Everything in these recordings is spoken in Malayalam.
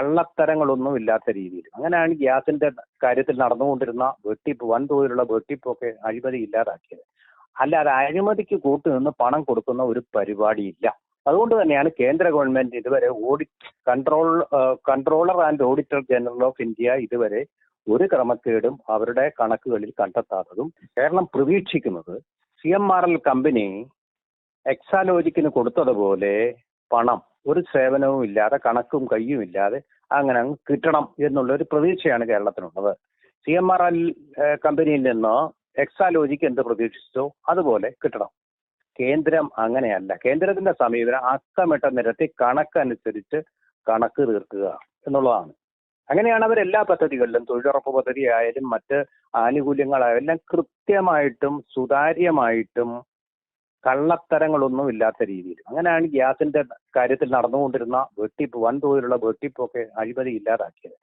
കള്ളത്തരങ്ങളൊന്നും ഇല്ലാത്ത രീതിയിൽ. അങ്ങനെയാണ് ഗ്യാസിന്റെ കാര്യത്തിൽ നടന്നുകൊണ്ടിരുന്ന വെട്ടിപ്പ് വൻതോതിലുള്ള വെട്ടിപ്പൊക്കെ അഴിമതി ഇല്ലാതാക്കിയത്. അല്ലാതെ അഴിമതിക്ക് കൂട്ടുനിന്ന് പണം കൊടുക്കുന്ന ഒരു പരിപാടി ഇല്ല അതുകൊണ്ട് തന്നെയാണ് കേന്ദ്ര ഗവൺമെന്റ് ഇതുവരെ audit control controller and auditor general of India ഇതുവരെ ഒരു ക്രമക്കേടും അവരുടെ കണക്കുകളിൽ കണ്ടെത്താത്തതും കേരളം പ്രതീക്ഷിക്കുന്നത് C M R L company എക്സാലോജിക്കിന് കൊടുത്തതുപോലെ പണം ഒരു സേവനവും ഇല്ലാതെ കണക്കും കയ്യും ഇല്ലാതെ അങ്ങനെ അങ്ങ് കിട്ടണം എന്നുള്ള ഒരു പ്രതീക്ഷയാണ് കേരളത്തിനുള്ളത്. സി എം ആർ എൽ കമ്പനിയിൽ നിന്ന് എക്സാലോജിക്ക് എന്ത് പ്രതീക്ഷിച്ചോ അതുപോലെ കിട്ടണം. കേന്ദ്രം അങ്ങനെയല്ല. കേന്ദ്രത്തിന്റെ സമീപനം അക്കമിട്ട നിരത്തി കണക്കനുസരിച്ച് കണക്ക് തീർക്കുക എന്നുള്ളതാണ്. അങ്ങനെയാണ് അവർ എല്ലാ പദ്ധതികളിലും തൊഴിലുറപ്പ് പദ്ധതി ആയാലും മറ്റ് ആനുകൂല്യങ്ങളായാലും എല്ലാം കൃത്യമായിട്ടും സുതാര്യമായിട്ടും കള്ളത്തരങ്ങളൊന്നും ഇല്ലാത്ത രീതിയിൽ. അങ്ങനെയാണ് ഗ്യാസിന്റെ കാര്യത്തിൽ നടന്നുകൊണ്ടിരുന്ന വെട്ടിപ്പ് വൻതോതിലുള്ള വെട്ടിപ്പൊക്കെ അഴിമതി ഇല്ലാതാക്കിയത്.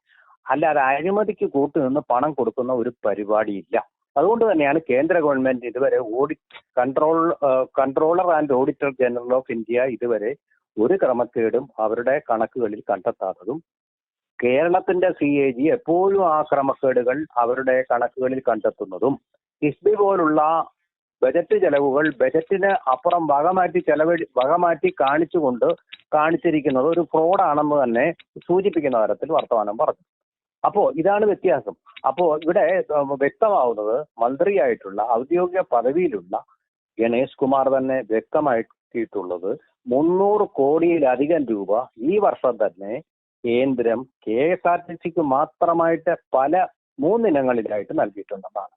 അല്ലാതെ അഴിമതിക്ക് കൂട്ടുനിന്ന് പണം കൊടുക്കുന്ന ഒരു പരിപാടിയില്ല. അതുകൊണ്ട് തന്നെയാണ് കേന്ദ്ര ഗവൺമെന്റ് ഇതുവരെ audit control controller and auditor general of India ഇതുവരെ ഒരു ക്രമക്കേടും അവരുടെ കണക്കുകളിൽ കണ്ടെത്താത്തതും കേരളത്തിന്റെ സി എ ജി എപ്പോഴും ആ ക്രമക്കേടുകൾ അവരുടെ കണക്കുകളിൽ കണ്ടെത്തുന്നതും കിഫ്ബി പോലുള്ള ബജറ്റ് ചെലവുകൾ ബജറ്റിന് അപ്പുറം വകമാറ്റി ചെലവ് വകമാറ്റി കാണിച്ചുകൊണ്ട് കാണിച്ചിരിക്കുന്നത് ഒരു ഫ്രോഡാണെന്ന് തന്നെ സൂചിപ്പിക്കുന്ന തരത്തിൽ വർത്തമാനം പറഞ്ഞു. അപ്പോ ഇതാണ് വ്യത്യാസം. അപ്പോ ഇവിടെ വ്യക്തമാവുന്നത് മന്ത്രിയായിട്ടുള്ള ഔദ്യോഗിക പദവിയിലുള്ള ഗണേഷ് കുമാർ തന്നെ വ്യക്തമാക്കിയിട്ടുള്ളത് മുന്നൂറ് കോടിയിലധികം രൂപ ഈ വർഷം തന്നെ കേന്ദ്രം കെ എസ് ആർ ടി സിക്ക് മാത്രമായിട്ട് പല മൂന്നിനങ്ങളിലായിട്ട് നൽകിയിട്ടുണ്ടെന്നാണ്.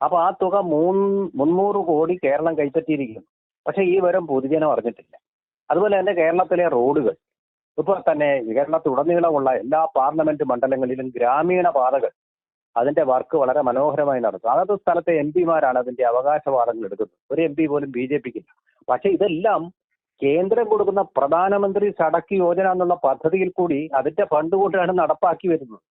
അപ്പൊ ആ തുക മൂന്ന് മുന്നൂറ് കോടി കേരളം കൈപ്പറ്റിയിരിക്കുന്നു പക്ഷെ ഈ വരം പൊതുജനം അറിഞ്ഞിട്ടില്ല. അതുപോലെ തന്നെ കേരളത്തിലെ റോഡുകൾ ഇപ്പോൾ തന്നെ കേരളത്തിലുടനീളമുള്ള എല്ലാ പാർലമെന്റ് മണ്ഡലങ്ങളിലും ഗ്രാമീണ പാതകൾ അതിന്റെ വർക്ക് വളരെ മനോഹരമായി നടത്തും അതത് സ്ഥലത്തെ എം പിമാരാണ് അതിന്റെ അവകാശവാദങ്ങൾ എടുക്കുന്നത്. ഒരു എം പി പോലും ബി ജെ പിക്കില്ല. പക്ഷെ ഇതെല്ലാം കേന്ദ്രം കൊടുക്കുന്ന പ്രധാനമന്ത്രി സടക്ക് യോജന എന്നുള്ള പദ്ധതിയിൽ കൂടി അതിന്റെ ഫണ്ട് കൊണ്ടാണ് നടപ്പാക്കി വരുന്നത്.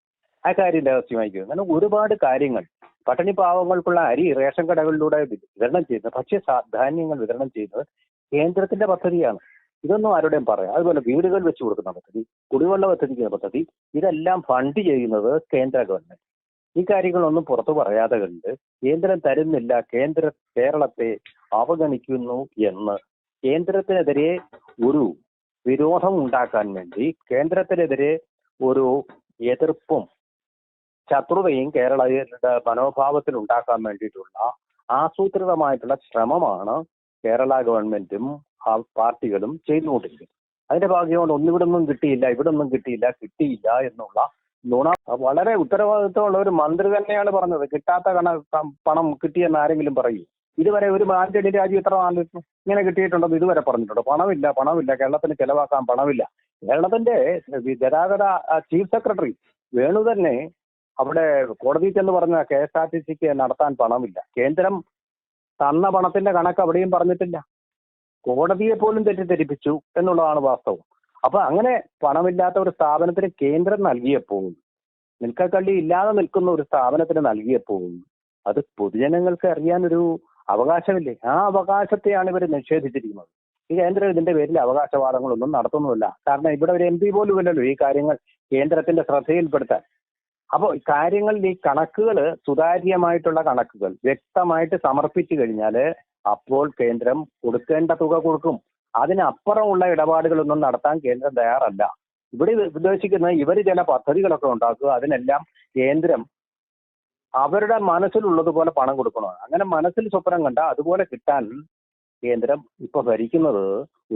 ആ കാര്യം രഹസ്യമായിരിക്കും അങ്ങനെ ഒരുപാട് കാര്യങ്ങൾ പട്ടിണി പാവങ്ങൾക്കുള്ള അരി റേഷൻ കടകളിലൂടെ വിതരണം ചെയ്യുന്നത് ഭക്ഷ്യ ധാന്യങ്ങൾ വിതരണം ചെയ്യുന്നത് കേന്ദ്രത്തിന്റെ പദ്ധതിയാണ്. ഇതൊന്നും ആരുടെയും പറയാം. അതുപോലെ വീടുകൾ വെച്ച് കൊടുക്കുന്ന പദ്ധതി കുടിവെള്ള പദ്ധതിക്കുന്ന പദ്ധതി ഇതെല്ലാം ഫണ്ട് ചെയ്യുന്നത് കേന്ദ്ര ഗവൺമെന്റ്. ഈ കാര്യങ്ങളൊന്നും പുറത്തു പറയാതെ കണ്ട് കേന്ദ്രം തരുന്നില്ല കേന്ദ്ര കേരളത്തെ അവഗണിക്കുന്നു എന്ന് കേന്ദ്രത്തിനെതിരെ ഒരു വിരോധം ഉണ്ടാക്കാൻ വേണ്ടി കേന്ദ്രത്തിനെതിരെ ഒരു എതിർപ്പും ശത്രുതയും കേരളയുടെ മനോഭാവത്തിൽ ഉണ്ടാക്കാൻ വേണ്ടിയിട്ടുള്ള ആസൂത്രിതമായിട്ടുള്ള ശ്രമമാണ് കേരള ഗവൺമെന്റും പാർട്ടികളും ചെയ്തുകൊണ്ടിരിക്കുന്നത്. അതിന്റെ ഭാഗ്യമാണ് ഒന്നിവിടൊന്നും കിട്ടിയില്ല ഇവിടൊന്നും കിട്ടിയില്ല കിട്ടിയില്ല എന്നുള്ള നുണ. വളരെ ഉത്തരവാദിത്വമുള്ള ഒരു മന്ത്രി തന്നെയാണ് പറഞ്ഞത്. കിട്ടാത്ത കണ പണം കിട്ടിയെന്ന് ആരെങ്കിലും പറയൂ. ഇതുവരെ ഒരു ആന്റണി രാജു ആലോചിച്ചു ഇങ്ങനെ കിട്ടിയിട്ടുണ്ടെന്ന് ഇതുവരെ പറഞ്ഞിട്ടുണ്ടോ. പണമില്ല പണമില്ല. കേരളത്തിന് ചെലവാക്കാൻ പണമില്ല. കേരളത്തിന്റെ ഗതാഗത ചീഫ് സെക്രട്ടറി വേണു തന്നെ അവിടെ കോടതി ചെന്ന് പറഞ്ഞ കെ എസ് ആർ ടി സിക്ക് നടത്താൻ പണമില്ല. കേന്ദ്രം തന്ന പണത്തിന്റെ കണക്ക് അവിടെയും പറഞ്ഞിട്ടില്ല. കോടതിയെ പോലും തെറ്റിദ്ധരിപ്പിച്ചു എന്നുള്ളതാണ് വാസ്തവം. അപ്പൊ അങ്ങനെ പണമില്ലാത്ത ഒരു സ്ഥാപനത്തിന് കേന്ദ്രം നൽകിയപ്പോൾ നിൽക്കക്കള്ളി ഇല്ലാതെ നിൽക്കുന്ന ഒരു സ്ഥാപനത്തിന് നൽകിയപ്പോൾ അത് പൊതുജനങ്ങൾക്ക് അറിയാൻ ഒരു അവകാശമില്ലേ? ആ അവകാശത്തെയാണ് ഇവർ നിഷേധിച്ചിരിക്കുന്നത്. ഈ കേന്ദ്രം ഇതിന്റെ പേരിൽ അവകാശവാദങ്ങളൊന്നും നടത്തുന്നുമില്ല. കാരണം ഇവിടെ ഒരു എം പി പോലും ഇല്ലല്ലോ ഈ കാര്യങ്ങൾ കേന്ദ്രത്തിന്റെ ശ്രദ്ധയിൽപ്പെടുത്താൻ. അപ്പോൾ കാര്യങ്ങൾ ഈ കണക്കുകൾ സുതാര്യമായിട്ടുള്ള കണക്കുകൾ വ്യക്തമായിട്ട് സമർപ്പിച്ചു കഴിഞ്ഞാൽ അപ്പോൾ കേന്ദ്രം കൊടുക്കേണ്ട തുക കൊടുക്കും. അതിനപ്പുറമുള്ള ഇടപാടുകളൊന്നും നടത്താൻ കേന്ദ്രം തയ്യാറല്ല. ഇവിടെ ഉദ്ദേശിക്കുന്നത് ഇവർ ചില പദ്ധതികളൊക്കെ ഉണ്ടാക്കുക അതിനെല്ലാം കേന്ദ്രം അവരുടെ മനസ്സിലുള്ളതുപോലെ പണം കൊടുക്കണോ. അങ്ങനെ മനസ്സിൽ സ്വപ്നം കണ്ട അതുപോലെ കിട്ടാൻ കേന്ദ്രം ഇപ്പൊ ഭരിക്കുന്നത്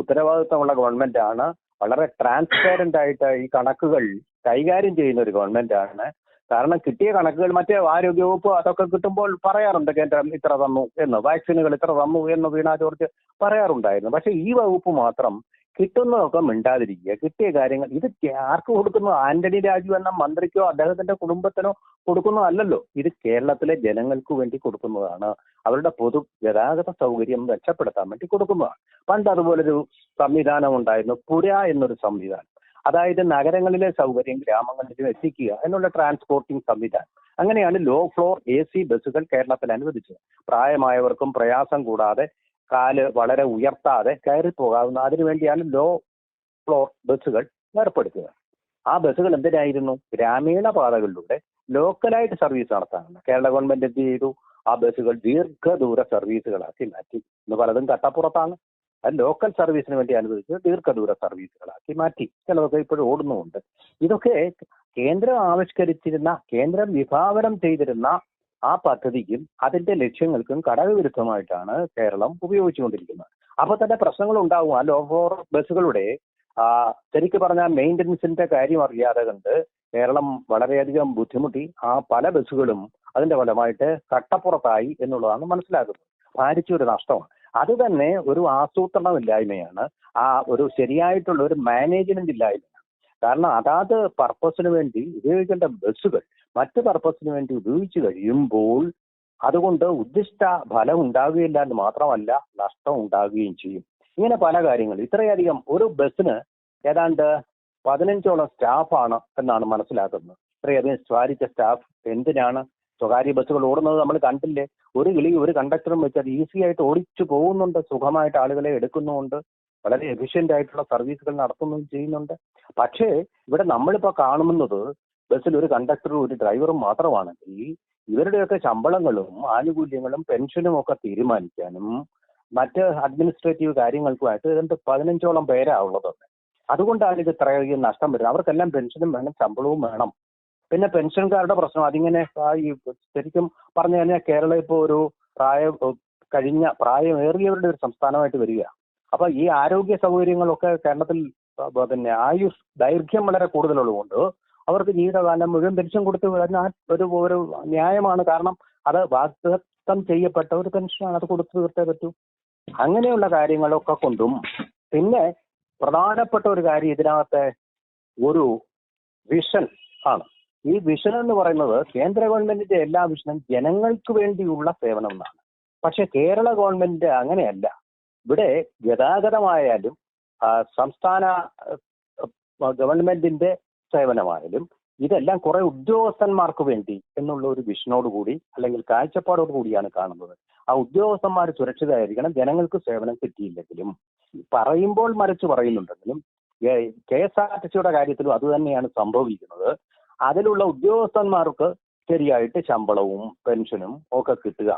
ഉത്തരവാദിത്തമുള്ള ഗവൺമെന്റ് ആണ് വളരെ ട്രാൻസ്പാരന്റ് ആയിട്ട് ഈ കണക്കുകൾ കൈകാര്യം ചെയ്യുന്ന ഒരു ഗവൺമെന്റ് ആണ് കാരണം കിട്ടിയ കണക്കുകൾ മറ്റേ ആരോഗ്യവകുപ്പ് അതൊക്കെ കിട്ടുമ്പോൾ പറയാറുണ്ട് കേന്ദ്രം ഇത്ര തന്നു എന്ന്. വാക്സിനുകൾ ഇത്ര തന്നു എന്ന് വീണ ജോർജ് പറയാറുണ്ടായിരുന്നു. പക്ഷെ ഈ വകുപ്പ് മാത്രം കിട്ടുന്നതൊക്കെ മിണ്ടാതിരിക്കുക കിട്ടിയ കാര്യങ്ങൾ ഇത് ആർക്ക് കൊടുക്കുന്നു? ആന്റണി രാജു എന്ന മന്ത്രിക്കോ അദ്ദേഹത്തിന്റെ കുടുംബത്തിനോ കൊടുക്കുന്നതല്ലല്ലോ. ഇത് കേരളത്തിലെ ജനങ്ങൾക്ക് വേണ്ടി കൊടുക്കുന്നതാണ്. അവരുടെ പൊതു ഗതാഗത സൗകര്യം മെച്ചപ്പെടുത്താൻ വേണ്ടി കൊടുക്കുന്നതാണ്. പണ്ട് അതുപോലൊരു സംവിധാനം ഉണ്ടായിരുന്നു. പുര എന്നൊരു സംവിധാനം. അതായത് നഗരങ്ങളിലെ സൗകര്യം ഗ്രാമങ്ങളിലും എത്തിക്കുക എന്നുള്ള ട്രാൻസ്പോർട്ടിംഗ് സംവിധാനം. അങ്ങനെയാണ് ലോ ഫ്ലോർ എ സി ബസ്സുകൾ കേരളത്തിൽ അനുവദിച്ചത്. പ്രായമായവർക്കും പ്രയാസം കൂടാതെ കാൽ വളരെ ഉയർത്താതെ കയറി പോകാവുന്ന അതിനുവേണ്ടിയാണ് ലോ ഫ്ലോർ ബസ്സുകൾ ഏർപ്പെടുത്തുക ആ ബസ്സുകൾ എന്തിനായിരുന്നു? ഗ്രാമീണ പാതകളിലൂടെ ലോക്കലായിട്ട് സർവീസ് നടത്താനാണ് കേരള ഗവൺമെന്റ് എന്ത് ചെയ്തു? ആ ബസ്സുകൾ ദീർഘദൂര സർവീസുകളാക്കി മാറ്റി. ഇന്ന് പലതും കട്ടപ്പുറത്താണ്. അത് ലോക്കൽ സർവീസിന് വേണ്ടി അനുവദിച്ച് ദീർഘദൂര സർവീസുകളാക്കി മാറ്റി. ചിലതൊക്കെ ഇപ്പോഴും ഓടുന്നുമുണ്ട്. ഇതൊക്കെ കേന്ദ്രം ആവിഷ്കരിച്ചിരുന്ന കേന്ദ്രം വിഭാവനം ചെയ്തിരുന്ന ആ പദ്ധതിക്കും അതിന്റെ ലക്ഷ്യങ്ങൾക്കും ഘടകവിരുദ്ധമായിട്ടാണ് കേരളം ഉപയോഗിച്ചുകൊണ്ടിരിക്കുന്നത്. അപ്പൊ തന്നെ പ്രശ്നങ്ങൾ ഉണ്ടാവും ആ ലോ ഫോർ ബസ്സുകളുടെ ശരിക്ക് പറഞ്ഞാൽ മെയിന്റനൻസിന്റെ കാര്യം അറിയാതെ കണ്ട് കേരളം വളരെയധികം ബുദ്ധിമുട്ടി. ആ പല ബസ്സുകളും അതിന്റെ ഫലമായിട്ട് കട്ടപ്പുറത്തായി എന്നുള്ളതാണ് മനസ്സിലാക്കുന്നത്. ഭാരിച്ചൊരു നഷ്ടമാണ്. അത് തന്നെ ഒരു ആസൂത്രണമില്ലായ്മയാണ് ആ ഒരു ശരിയായിട്ടുള്ള ഒരു മാനേജ്മെന്റ് ഇല്ലായ്മയാണ്. കാരണം അതാത് പർപ്പസിന് വേണ്ടി ഉപയോഗിക്കേണ്ട ബസ്സുകൾ മറ്റ് പർപ്പസിന് വേണ്ടി ഉപയോഗിച്ചു കഴിയുമ്പോൾ അതുകൊണ്ട് ഉദ്ദിഷ്ട ഫലം ഉണ്ടാകുകയില്ല എന്ന് മാത്രമല്ല നഷ്ടം ഉണ്ടാകുകയും ചെയ്യും. ഇങ്ങനെ പല കാര്യങ്ങൾ. ഇത്രയധികം ഒരു ബസ്സിന് ഏതാണ്ട് പതിനഞ്ചോളം സ്റ്റാഫാണ് എന്നാണ് മനസ്സിലാക്കുന്നത്. ഇത്രയധികം സ്വാരിച്ച സ്റ്റാഫ് എന്തിനാണ് സ്വകാര്യ ബസ്സുകൾ ഓടുന്നത് നമ്മൾ കണ്ടില്ലേ? ഒരു കിളി ഒരു കണ്ടക്ടറും വെച്ചാൽ ഈസി ആയിട്ട് ഓടിച്ചു പോകുന്നുണ്ട്. സുഖമായിട്ട് ആളുകളെ എടുക്കുന്നുമുണ്ട്. വളരെ എഫിഷ്യന്റ് ആയിട്ടുള്ള സർവീസുകൾ നടത്തുന്നതും ചെയ്യുന്നുണ്ട്. പക്ഷേ ഇവിടെ നമ്മളിപ്പോൾ കാണുന്നത് ബസ്സിൽ ഒരു കണ്ടക്ടറും ഒരു ഡ്രൈവറും മാത്രമാണെങ്കിൽ ഇവരുടെയൊക്കെ ശമ്പളങ്ങളും ആനുകൂല്യങ്ങളും പെൻഷനും ഒക്കെ തീരുമാനിക്കാനും മറ്റ് അഡ്മിനിസ്ട്രേറ്റീവ് കാര്യങ്ങൾക്കുമായിട്ട് രണ്ട് പതിനഞ്ചോളം പേരാ ഉള്ളത് അതുകൊണ്ടാണ് ഇത് ഇത്രയധികം നഷ്ടം വരുന്നത്. അവർക്കെല്ലാം പെൻഷനും വേണം ശമ്പളവും വേണം. പിന്നെ പെൻഷൻകാരുടെ പ്രശ്നം. അതിങ്ങനെ ശരിക്കും പറഞ്ഞു കഴിഞ്ഞാൽ കേരളം ഇപ്പോൾ ഒരു പ്രായം കഴിഞ്ഞ പ്രായമേറിയവരുടെ ഒരു സംസ്ഥാനമായിട്ട് വരിക. അപ്പൊ ഈ ആരോഗ്യ സൗകര്യങ്ങളൊക്കെ കേരളത്തിൽ പിന്നെ ആയുഷ് ദൈർഘ്യം വളരെ കൂടുതലുള്ളതുകൊണ്ട് അവർക്ക് ജീവിതകാലം മുഴുവൻ പെൻഷൻ കൊടുത്തു കഴിഞ്ഞാൽ ഒരു ഒരു ന്യായമാണ്. കാരണം അത് വാഗ്ദത്തം ചെയ്യപ്പെട്ട ഒരു പെൻഷനാണ്. അത് കൊടുത്തു തീർത്തേ പറ്റൂ. അങ്ങനെയുള്ള കാര്യങ്ങളൊക്കെ കൊണ്ടും പിന്നെ പ്രധാനപ്പെട്ട ഒരു കാര്യം ഇതിനകത്തെ ഒരു വിഷൻ ആണ്. ഈ വിഷൻ എന്ന് പറയുന്നത് കേന്ദ്ര ഗവൺമെന്റിന്റെ എല്ലാ വിഷനും ജനങ്ങൾക്ക് വേണ്ടിയുള്ള സേവനം എന്നാണ്. പക്ഷെ കേരള ഗവൺമെന്റ് അങ്ങനെയല്ല. ഇവിടെ ഗതാഗതമായാലും സംസ്ഥാന ഗവൺമെന്റിന്റെ സേവനമായാലും ഇതെല്ലാം കുറെ ഉദ്യോഗസ്ഥന്മാർക്ക് വേണ്ടി എന്നുള്ള ഒരു വിഷനോട് കൂടി അല്ലെങ്കിൽ കാഴ്ചപ്പാടോട് കൂടിയാണ് കാണുന്നത്. ആ ഉദ്യോഗസ്ഥന്മാർ സുരക്ഷിതരായിരിക്കണം ജനങ്ങൾക്ക് സേവനം കിട്ടിയില്ലെങ്കിലും. പറയുമ്പോൾ മറിച്ച് പറയുന്നുണ്ടെങ്കിലും കെ എസ് ആർ ടി സിയുടെ കാര്യത്തിലും അത് തന്നെയാണ് സംഭവിക്കുന്നത്. അതിലുള്ള ഉദ്യോഗസ്ഥന്മാർക്ക് ശരിയായിട്ട് ശമ്പളവും പെൻഷനും ഒക്കെ കിട്ടുക.